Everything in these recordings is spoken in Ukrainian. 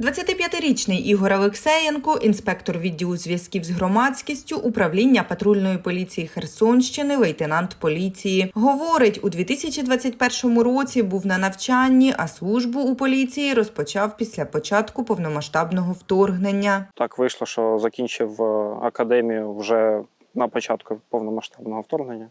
25-річний Ігор Олексеєнко, інспектор відділу зв'язків з громадськістю управління патрульної поліції Херсонщини, лейтенант поліції, говорить, у 2021 році був на навчанні, а службу у поліції розпочав після початку повномасштабного вторгнення. Так вийшло, що закінчив е, академію вже на початку повномасштабного вторгнення.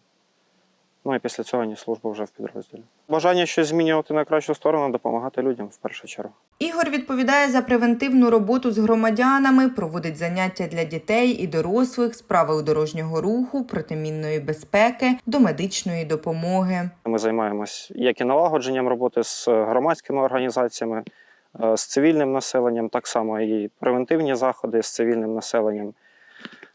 Ну і після цього ні служба вже в підрозділі. Бажання щось змінювати на кращу сторону, допомагати людям в першу чергу. Ігор відповідає за превентивну роботу з громадянами, проводить заняття для дітей і дорослих з правил дорожнього руху, протимінної безпеки до медичної допомоги. Ми займаємось як і налагодженням роботи з громадськими організаціями, е, з цивільним населенням, так само і превентивні заходи з цивільним населенням.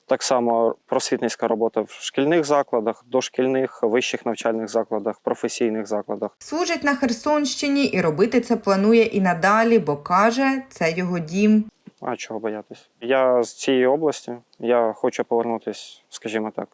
Так само просвітницька робота в шкільних закладах, дошкільних, вищих навчальних закладах, професійних закладах. Служить на Херсонщині і робити це планує і надалі, бо каже, це його дім. А чого боятись? Я з цієї області. Я хочу повернутися, скажімо так,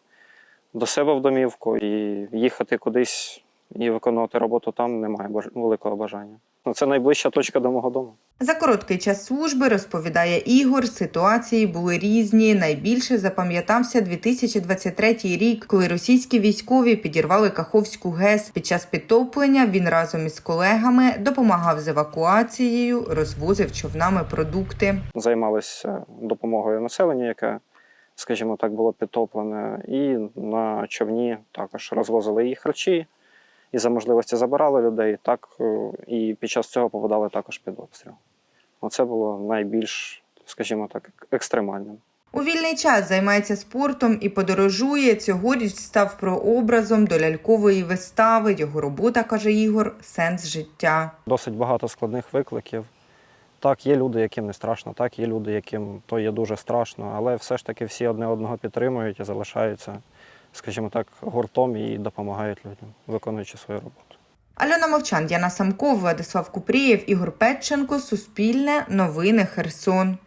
до себе в домівку і їхати кудись і виконувати роботу там немає великого бажання. Ну, це найближча точка до мого дому. За короткий час служби, розповідає Ігор, ситуації були різні. Найбільше запам'ятався 2023 рік, коли російські військові підірвали Каховську ГЕС. Під час підтоплення він разом із колегами допомагав з евакуацією, розвозив човнами продукти. Займалися допомогою населенню, яке, скажімо так, було підтоплене, і на човні також розвозили їх речі, і за можливості забирали людей, так е, і під час цього попадали також під обстріл. Оце було найбільш, скажімо так, екстремальним. У вільний час займається спортом і подорожує. Цьогоріч став прообразом до лялькової вистави. Його робота, каже Ігор, сенс життя. Досить багато складних викликів. Так, є люди, яким не страшно, так, є люди, яким то є дуже страшно, але все ж таки всі одне одного підтримують і залишаються, скажімо так, гуртом і допомагають людям, виконуючи свою роботу. Альона Мовчан, Яна Самков, Владислав Купрієв, Ігор Петченко, Суспільне, Новини Херсон.